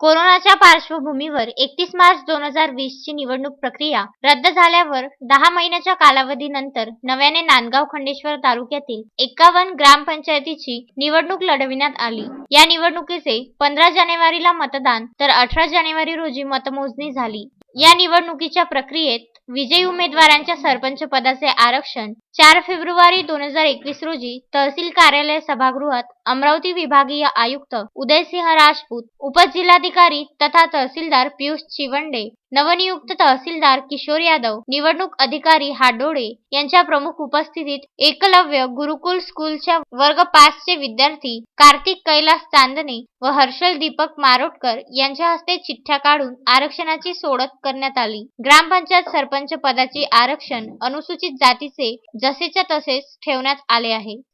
कोरोनाच्या पार्श्वभूमीवर एकतीस मार्च दोन हजार वीस ची निवडणूक प्रक्रिया रद्द झाल्यावर दहा महिन्याच्या कालावधीनंतर नव्याने नांदगाव खंडेश्वर तालुक्यातील एकावन्न ग्रामपंचायतीची निवडणूक लढविण्यात आली. या निवडणुकीचे पंधरा जानेवारीला मतदान तर अठरा जानेवारी रोजी मतमोजणी झाली. या निवडणुकीच्या प्रक्रियेत विजयी उमेदवारांच्या सरपंच पदाचे आरक्षण चार फेब्रुवारी दोन हजार एकवीस रोजी तहसील कार्यालय सभागृहात अमरावती विभागीय आयुक्त उदयसिंह राजपूत उपजिल्हाधिकारी तथा तहसीलदार पियुष चिवंडे नवनियुक्त तहसीलदार किशोर यादव निवडणूक अधिकारी हाडोळे यांच्या प्रमुख उपस्थितीत एकलव्य गुरुकुल स्कूलच्या वर्ग पाच चे विद्यार्थी कार्तिक कैलास चांदणे व हर्षल दीपक मारोटकर यांच्या हस्ते चिठ्ठ्या काढून आरक्षणाची सोडत करण्यात आली. ग्रामपंचायत सरपंच पदाचे आरक्षण अनुसूचित जातीचे जसेच्या तसेच ठेवण्यात आले आहे.